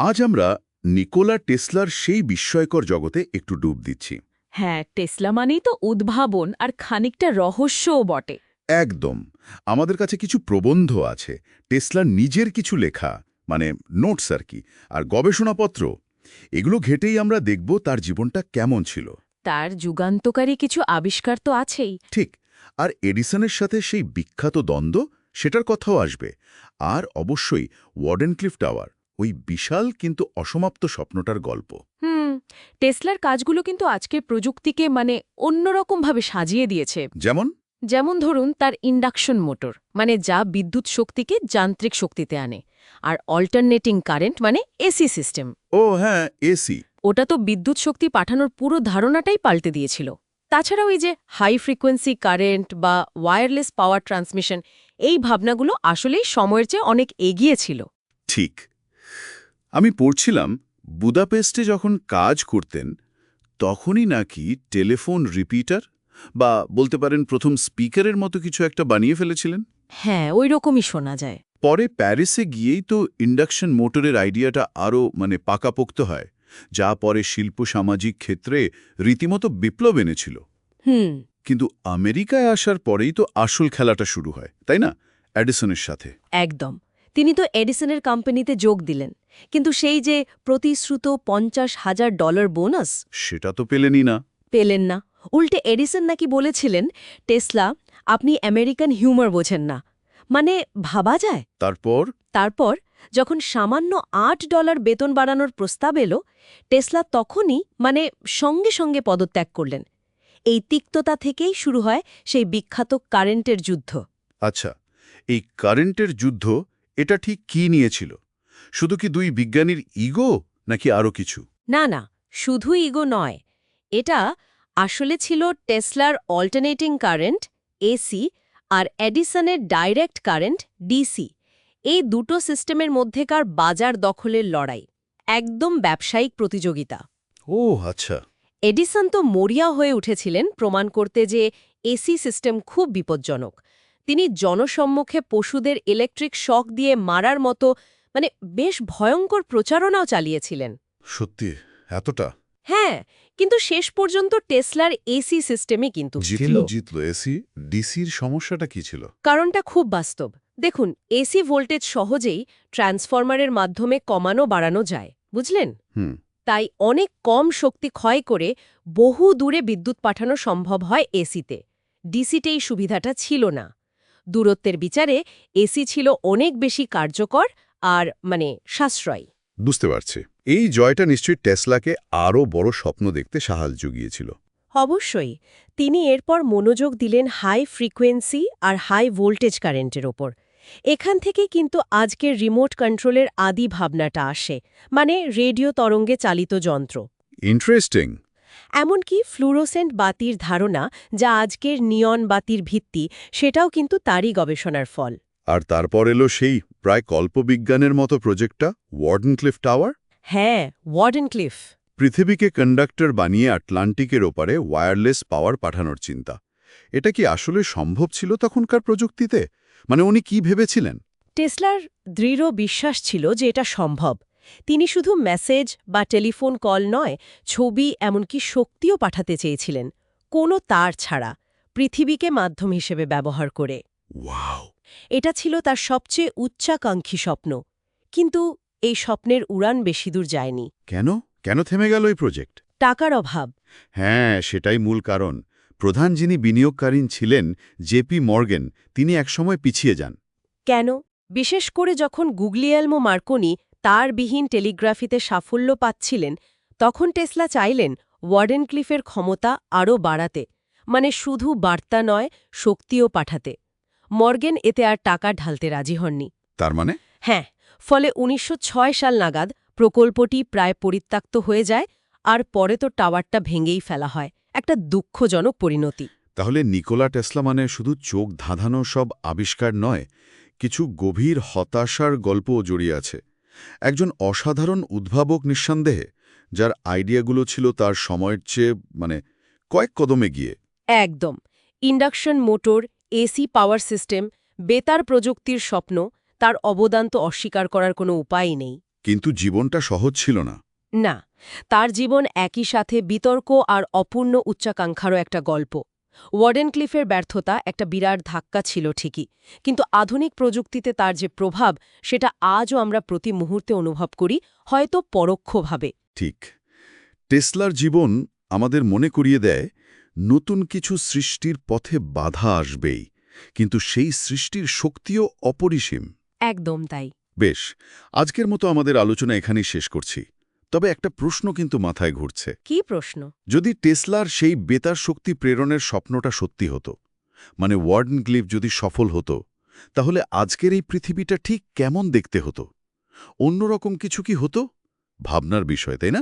আজ আমরা নিকোলা টেসলার সেই বিস্ময়কর জগতে একটু ডুব দিচ্ছি। হ্যাঁ টেসলা মানেই তো উদ্ভাবন আর খানিকটা রহস্যও বটে। একদম। আমাদের কাছে কিছু প্রবন্ধ আছে টেসলার নিজের কিছু লেখা মানে নোটস আর কি আর গবেষণাপত্র। এগুলো ঘেটেই আমরা দেখব তার জীবনটা কেমন ছিল। তার যুগান্তকারী কিছু আবিষ্কার তো আছেই। ঠিক আর এডিসনের সাথে সেই বিখ্যাত দ্বন্দ্ব সেটার কথাও আসবে। আর অবশ্যই ওয়ার্ডেনক্লিফ টাওয়ার ওই বিশাল কিন্তু অসমাপ্ত স্বপ্নটার গল্প। হুম টেসলার কাজগুলো কিন্তু আজকের প্রযুক্তিকে মানে অন্যরকমভাবে সাজিয়ে দিয়েছে। যেমন? যেমন ধরুন তার ইন্ডাকশন মোটর মানে যা বিদ্যুৎ শক্তিকে যান্ত্রিক শক্তিতে আনে আর অল্টারনেটিং কারেন্ট মানে এসি সিস্টেম। ও হ্যাঁ এসি। ওটা তো বিদ্যুৎ শক্তি পাঠানোর পুরো ধারণাটাই পাল্টে দিয়েছিল। তাছাড়াও এই যে হাই ফ্রিকোয়েন্সি কারেন্ট বা ওয়্যারলেস পাওয়ার ট্রান্সমিশন এই ভাবনাগুলো আসলেই সময়ের চেয়ে অনেক এগিয়ে ছিল। ঠিক। আমি পড়ছিলাম বুদাপেস্টে যখন কাজ করতেন তখনই নাকি টেলিফোন রিপিটার বা বলতে পারেন প্রথম স্পিকারের মতো কিছু একটা বানিয়ে ফেলেছিলেন। হ্যাঁ ওই রকমই শোনা যায়। পরে প্যারিসে গিয়েই তো ইন্ডাকশন মোটরের আইডিয়াটা আরও মানে পাকাপোক্ত হয় যা পরে শিল্প সামাজিক ক্ষেত্রে রীতিমতো বিপ্লব এনেছিল। হুম। কিন্তু আমেরিকায় আসার পরেই তো আসল খেলাটা শুরু হয় তাই না? অ্যাডিসনের সাথে। একদম। তিনি তো এডিসনের কোম্পানিতে যোগ দিলেন। কিন্তু সেই যে প্রতিশ্রুত পঞ্চাশ হাজার ডলার বোনাস সেটা তো পেলেনই না। পেলেন না। উল্টে এডিসন নাকি বলেছিলেন টেসলা আপনি আমেরিকান হিউমার বোঝেন না। মানে ভাবা যায়? তারপর? তারপর যখন সামান্য আট ডলার বেতন বাড়ানোর প্রস্তাব এলো টেসলা তখনই মানে সঙ্গে সঙ্গে পদত্যাগ করলেন। এই তিক্ততা থেকেই শুরু হয় সেই বিখ্যাত কারেন্টের যুদ্ধ। আচ্ছা এই কারেন্টের যুদ্ধ এটা ঠিক কি নিয়েছিল? শুধু কি দুই বিজ্ঞানীর ইগো নাকি আরও কিছু? না না শুধু ইগো নয়। এটা আসলে ছিল টেসলার অল্টারনেটিং কারেন্ট এসি আর এডিসনের ডাইরেক্ট কারেন্ট ডিসি। এই দুটো সিস্টেমের মধ্যেকার বাজার দখলের লড়াই। একদম ব্যবসায়িক প্রতিযোগিতা। ও আচ্ছা। এডিসন তো মরিয়া হয়ে উঠেছিলেন প্রমাণ করতে যে এসি সিস্টেম খুব বিপজ্জনক। তিনি জনসম্মুখে পশুদের ইলেকট্রিক শক দিয়ে মারার মতো মানে বেশ ভয়ঙ্কর প্রচারণাও চালিয়েছিলেন। সত্যি? এতটা? হ্যাঁ কিন্তু শেষ পর্যন্ত টেসলার এসি সিস্টেমে কিন্তু জিতল। জিতল। এসি ডিসির সমস্যাটা কি ছিল? কারণটা খুব বাস্তব। দেখুন এসি ভোল্টেজ সহজেই ট্রান্সফরমারের মাধ্যমে কমানো বাড়ানো যায় বুঝলেন? হুম। তাই অনেক কম শক্তি ক্ষয় করে বহু দূরে বিদ্যুৎ পাঠানো সম্ভব হয় এসিতে। ডিসিতে এই সুবিধাটা ছিল না। দূরত্বের বিচারে এসি ছিল অনেক বেশি কার্যকর আর মানে সাশ্রয়। বুঝতে পারছি। এই জয়টা নিশ্চয়ই টেসলাকে আরও বড় স্বপ্ন দেখতে সাহায্য জুগিয়েছিল। অবশ্যই। তিনি এরপর মনোযোগ দিলেন হাই ফ্রিকোয়েন্সি আর হাই ভোল্টেজ কারেন্টের ওপর। এখান থেকে কিন্তু আজকের রিমোট কন্ট্রোলের আদি ভাবনাটা আসে মানে রেডিও তরঙ্গে চালিত যন্ত্র। ইন্টারেস্টিং! এমনকি ফ্লুরোসেন্ট বাতির ধারণা যা আজকের নিয়ন বাতির ভিত্তি সেটাও কিন্তু তারই গবেষণার ফল। আর তারপর এলো সেই প্রায় কল্পবিজ্ঞানের মতো প্রজেক্টটা ওয়ার্ডেনক্লিফ টাওয়ার? হ্যাঁ ওয়ার্ডেন ক্লিফ পৃথিবীকে কন্ডাক্টর বানিয়ে আটলান্টিকের ওপারে ওয়্যারলেস পাওয়ার পাঠানোর চিন্তা। এটা কি আসলে সম্ভব ছিল তখনকার প্রযুক্তিতে? মানে উনি কি ভেবেছিলেন? টেসলার দৃঢ় বিশ্বাস ছিল যে এটা সম্ভব। তিনি শুধু মেসেজ বা টেলিফোন কল নয় ছবি এমনকি শক্তিও পাঠাতে চেয়েছিলেন কোনো তার ছাড়া পৃথিবীকে মাধ্যম হিসেবে ব্যবহার করে। এটা ছিল তার সবচেয়ে উচ্চাকাঙ্ক্ষী স্বপ্ন কিন্তু এই স্বপ্নের উড়ান বেশি দূর যায়নি। কেন? কেন থেমে গেল এই প্রজেক্ট? টাকার অভাব। হ্যাঁ সেটাই মূল কারণ। প্রধান যিনি বিনিয়োগকারী ছিলেন জেপি মর্গেন তিনি একসময় পিছিয়ে যান। কেন? বিশেষ করে যখন গুগলিয়ালমো মার্কনি তারবিহীন টেলিগ্রাফিতে সাফল্য পাচ্ছিলেন তখন টেসলা চাইলেন ওয়ার্ডেনক্লিফের ক্ষমতা আরও বাড়াতে মানে শুধু বার্তা নয় শক্তিও পাঠাতে। মর্গেন এতে আর টাকা ঢালতে রাজি হননি। তার মানে? হ্যাঁ ফলে ১৯০৬ সাল নাগাদ প্রকল্পটি প্রায় পরিত্যক্ত হয়ে যায় আর পরে তো টাওয়ারটা ভেঙেই ফেলা হয় একটা দুঃখজনক পরিণতি। তাহলে নিকোলা টেসলা মানে শুধু চোখ ধাঁধানো সব আবিষ্কার নয় কিছু গভীর হতাশার গল্পও জড়িয়ে আছে। একজন অসাধারণ উদ্ভাবক নিঃসন্দেহে যার আইডিয়াগুলো ছিল তার সময়ের চেয়ে মানে কয়েক কদমে গিয়ে একদম। Induction motor AC power system বেতার প্রযুক্তির স্বপ্ন তার অবদান তো অস্বীকার করার কোনো উপায়ই নেই। কিন্তু জীবনটা সহজ ছিল না। না তার জীবন একই সাথে বিতর্ক আর অপূর্ণ উচ্চাকাঙ্ক্ষারও একটা গল্প। ওয়ার্ডেন ক্লিফের ব্যর্থতা একটা বিরাট ধাক্কা ছিল ঠিকই কিন্তু আধুনিক প্রযুক্তিতে তার যে প্রভাব সেটা আজও আমরা প্রতি মুহূর্তে অনুভব করি হয়তো পরোক্ষভাবে। ঠিক। টেসলার জীবন আমাদের মনে করিয়ে দেয় নতুন কিছু সৃষ্টির পথে বাধা আসবেই কিন্তু সেই সৃষ্টির শক্তিও অপরিসীম। একদম তাই। বেশ আজকের মতো আমাদের আলোচনা এখানেই শেষ করছি। তবে একটা প্রশ্ন কিন্তু মাথায় ঘুরছে। কি প্রশ্ন? যদি টেসলার সেই বেতার শক্তি প্রেরণের স্বপ্নটা সত্যি হতো মানে ওয়ার্ডন গ্লিফ যদি সফল হতো তাহলে আজকের এই পৃথিবীটা ঠিক কেমন দেখতে হতো? অন্যরকম কিছু কি হতো? ভাবনার বিষয় তাই না?